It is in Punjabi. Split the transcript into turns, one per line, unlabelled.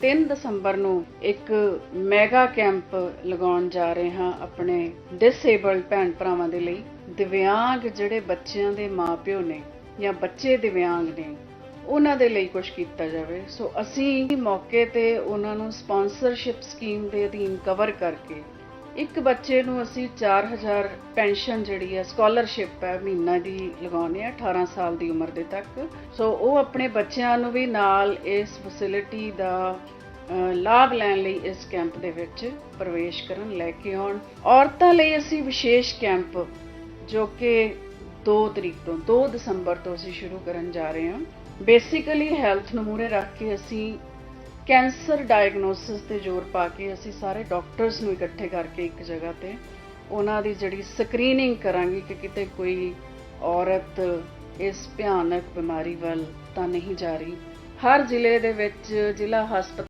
3 ਦਸੰਬਰ ਨੂੰ ਇੱਕ ਮੈਗਾ ਕੈਂਪ ਲਗਾਉਣ ਜਾ ਰਹੇ ਹਾਂ ਆਪਣੇ ਡਿਸੇਬਲਡ ਭੈਣ ਭਰਾਵਾਂ ਦੇ ਲਈ। ਦਿਵਿਆਂਗ ਜਿਹੜੇ ਬੱਚਿਆਂ ਦੇ ਮਾਪਿਓ ਨੇ ਜਾਂ ਬੱਚੇ ਦਿਵਿਆਂਗ ਨੇ, ਉਹਨਾਂ ਦੇ ਲਈ ਕੁਝ ਕੀਤਾ ਜਾਵੇ। ਸੋ ਅਸੀਂ ਮੌਕੇ ਤੇ ਉਹਨਾਂ ਨੂੰ ਸਪਾਂਸਰਸ਼ਿਪ ਸਕੀਮ ਦੇ ਅਧੀਨ ਕਵਰ ਕਰਕੇ ਇੱਕ ਬੱਚੇ ਨੂੰ ਅਸੀਂ 4000 ਪੈਨਸ਼ਨ ਜਿਹੜੀ ਹੈ, ਸਕਾਲਰਸ਼ਿਪ ਹੈ, ਮਹੀਨਾ ਦੀ ਲਗਾਉਂਦੇ ਆ 18 ਸਾਲ ਦੀ ਉਮਰ ਦੇ ਤੱਕ। ਸੋ ਉਹ ਆਪਣੇ ਬੱਚਿਆਂ ਨੂੰ ਵੀ ਨਾਲ ਇਸ ਫੈਸਿਲਿਟੀ ਦਾ ਲਾਭ ਲੈਣ ਲਈ ਇਸ ਕੈਂਪ ਦੇ ਵਿੱਚ ਪ੍ਰਵੇਸ਼ ਕਰਨ ਲੈ ਕੇ ਆਉਣ। ਔਰਤਾਂ ਲਈ ਅਸੀਂ ਵਿਸ਼ੇਸ਼ ਕੈਂਪ ਜੋ ਕਿ 2 ਤਰੀਕ ਤੋਂ 2 ਦਸੰਬਰ ਤੋਂ ਅਸੀਂ ਸ਼ੁਰੂ ਕਰਨ ਜਾ ਰਹੇ ਹਾਂ। ਬੇਸਿਕਲੀ ਹੈਲਥ ਨੂੰ ਮੂਹਰੇ ਰੱਖ ਕੇ ਅਸੀਂ ਕੈਂਸਰ ਡਾਇਗਨੋਸਿਸ ਤੇ ਜ਼ੋਰ ਪਾ ਕੇ ਅਸੀਂ ਸਾਰੇ ਡਾਕਟਰਸ ਨੂੰ ਇਕੱਠੇ ਕਰਕੇ ਇੱਕ ਜਗ੍ਹਾ ਤੇ ਉਹਨਾਂ ਦੀ ਜਿਹੜੀ ਸਕਰੀਨਿੰਗ ਕਰਾਂਗੇ ਕਿ ਕਿਤੇ ਕੋਈ ਔਰਤ ਇਸ ਭਿਆਨਕ ਬਿਮਾਰੀ ਵੱਲ ਤਾਂ ਨਹੀਂ ਜਾ ਰਹੀ। ਹਰ ਜ਼ਿਲ੍ਹੇ ਦੇ ਵਿੱਚ ਜ਼ਿਲ੍ਹਾ ਹਸਪਤਾਲ